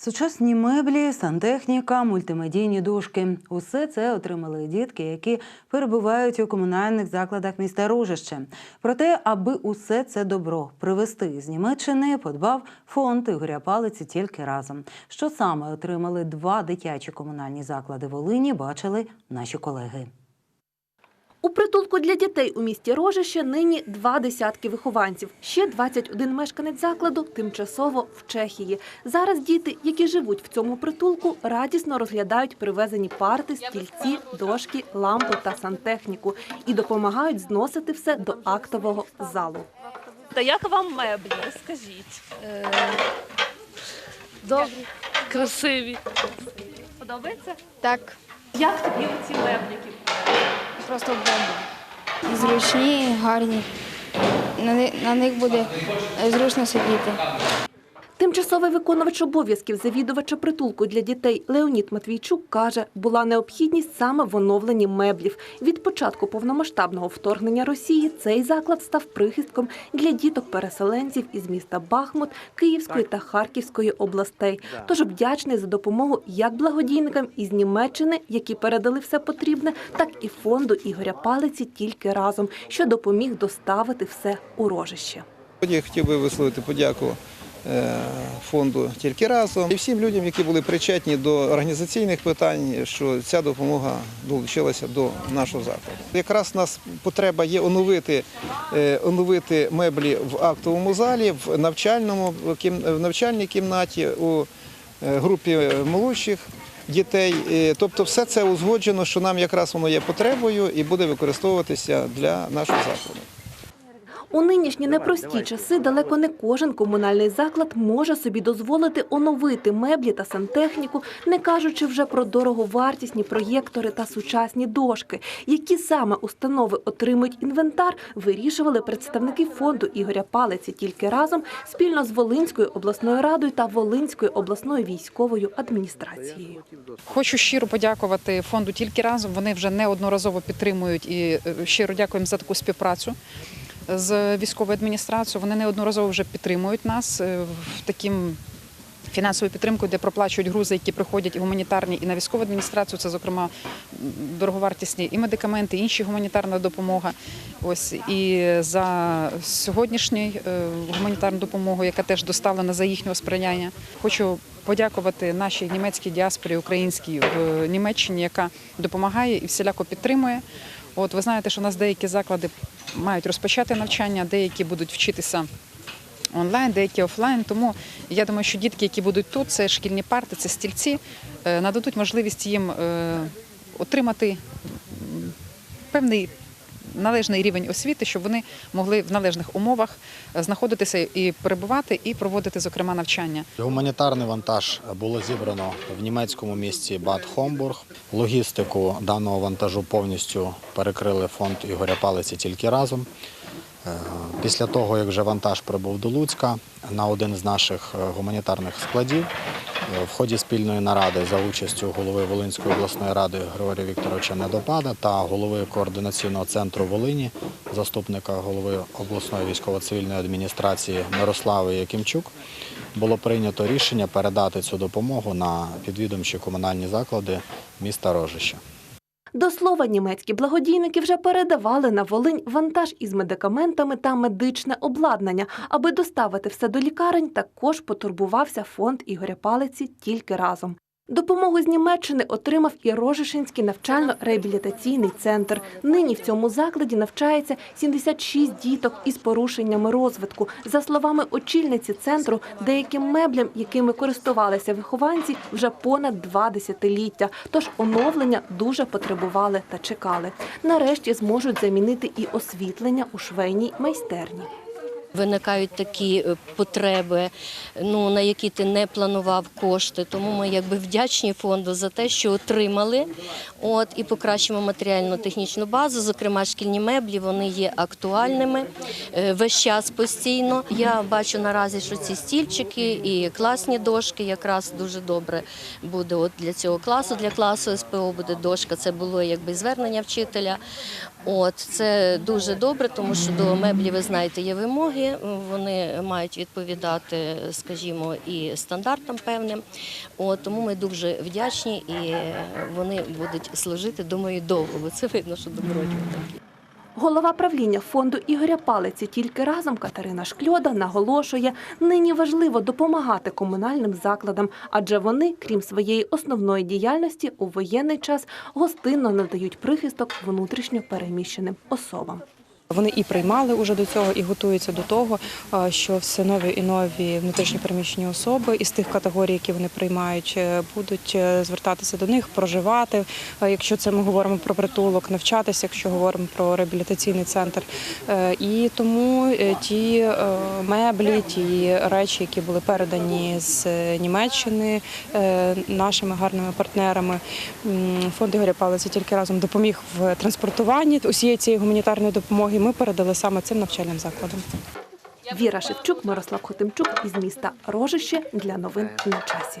Сучасні меблі, сантехніка, мультимедійні дошки – усе це отримали дітки, які перебувають у комунальних закладах міста Рожище. Проте, аби усе це добро привезти з Німеччини, подбав фонд Ігоря Палиці тільки разом. Що саме отримали два дитячі комунальні заклади Волині, бачили наші колеги. У притулку для дітей у місті Рожище нині два десятки вихованців. Ще 21 мешканець закладу тимчасово в Чехії. Зараз діти, які живуть в цьому притулку, радісно розглядають привезені парти, стільці, дошки, лампи та сантехніку і допомагають зносити все до актового залу. Та як вам меблі? Розкажіть. Добре. Красиві. Подобається? Так, Як тобі ці меблі? Просто бомба. Зручні, гарні. На, них буде е, зручно сидіти. Тимчасовий виконувач обов'язків завідувача притулку для дітей Леонід Матвійчук каже, була необхідність саме в оновленні меблів. Від початку повномасштабного вторгнення Росії цей заклад став прихистком для діток-переселенців із міста Бахмут, Київської та Харківської областей. Тож вдячний за допомогу як благодійникам із Німеччини, які передали все потрібне, так і фонду Ігоря Палиці тільки разом, що допоміг доставити все у рожище. Я хотів би висловити подяку фонду тільки разом і всім людям, які були причетні до організаційних питань, що ця допомога долучилася до нашого закладу. Якраз у нас потреба є оновити, е, оновити меблі в актовому залі, в навчальному в навчальній кімнаті у е, групі молодших. Дітей, Е, тобто все це узгоджено, що нам якраз воно є потребою і буде використовуватися для нашого закладу. У нинішні непрості часи далеко не кожен комунальний заклад може собі дозволити оновити меблі та сантехніку, не кажучи вже про дороговартісні проєктори та сучасні дошки. Які саме установи отримують інвентар, вирішували представники фонду Ігоря Палиці тільки разом спільно з Волинською обласною радою та Волинською обласною військовою адміністрацією. Хочу щиро подякувати фонду тільки разом. Вони вже неодноразово підтримують і е, щиро дякуємо за таку співпрацю з військовою адміністрацією. Вони неодноразово вже підтримують нас е, в таким. Фінансовою підтримкою, де проплачують грузи, які приходять і гуманітарні, і на військову адміністрацію. Це, зокрема, дороговартісні і медикаменти, і інші гуманітарна допомога. Ось і за сьогоднішню е, гуманітарну допомогу, яка теж доставлена за їхнього сприяння. Хочу подякувати нашій німецькій діаспорі українській в Німеччині, яка допомагає і всіляко підтримує. От ви знаєте, що у нас деякі заклади мають розпочати навчання, деякі будуть вчитися онлайн, деякі офлайн. Тому я думаю, що дітки, які будуть тут, це шкільні парти, це стільці, е, нададуть можливість їм е, отримати певний. Належний рівень освіти, щоб вони могли в належних умовах е, знаходитися і перебувати, і проводити, зокрема, навчання. Гуманітарний вантаж було зібрано в німецькому місті Бад Хомбург. Логістику даного вантажу повністю перекрили фонд Ігоря Палиці тільки разом. Е, Після того, як вже вантаж прибув до Луцька на один з наших е, гуманітарних складів, в ході спільної наради за участю голови Волинської обласної ради Григорія Вікторовича Недопада та голови координаційного центру Волині, заступника голови обласної військово-цивільної адміністрації Мирослави Якимчук, було прийнято рішення передати цю допомогу на підвідомчі комунальні заклади міста Рожища. До слова, німецькі благодійники вже передавали на Волинь вантаж із медикаментами та медичне обладнання. Аби доставити все до лікарень, також потурбувався фонд Ігоря Палиці тільки разом. Допомогу з Німеччини отримав і Рожишинський навчально-реабілітаційний центр. Нині в цьому закладі навчається 76 діток із порушеннями розвитку. За словами очільниці центру, деяким меблям, якими користувалися вихованці, вже понад два десятиліття. Тож оновлення дуже потребували та чекали. Нарешті зможуть замінити і освітлення у швейній майстерні. Виникають такі е, потреби, ну на які ти не планував кошти. Тому ми якби вдячні фонду за те, що отримали. От і покращимо матеріально-технічну базу. Зокрема, шкільні меблі вони є актуальними е, весь час постійно. Я бачу наразі, що ці стільчики і класні дошки якраз дуже добре буде. От для цього класу, для класу СПО буде дошка. Це було якби звернення вчителя. От це дуже добре, тому що до меблі, ви знаєте, є вимоги. Вони мають відповідати, скажімо, і стандартам певним. От тому ми дуже вдячні і вони будуть служити, думаю, довго, бо це видно, що добротні такі. Голова правління фонду Ігоря Палиці тільки разом Катерина Шкльода наголошує, нині важливо допомагати комунальним закладам, адже вони, крім своєї основної діяльності, у воєнний час гостинно надають прихисток внутрішньо переміщеним особам. Вони і приймали уже до цього, і готуються до того, що все нові і нові внутрішні переміщені особи із тих категорій, які вони приймають, е, будуть е, звертатися до них, проживати. Якщо це ми говоримо про притулок, навчатися, якщо говоримо про реабілітаційний центр. Е, І тому ті меблі, ті речі, які були передані з Німеччини нашими гарними партнерами, фонд Ігоря Палиця тільки разом допоміг в транспортуванні усієї цієї гуманітарної допомоги. Ми передали саме цим навчальним закладам. Віра Шевчук, Мирослав Хотимчук із міста Рожище для новин на часі.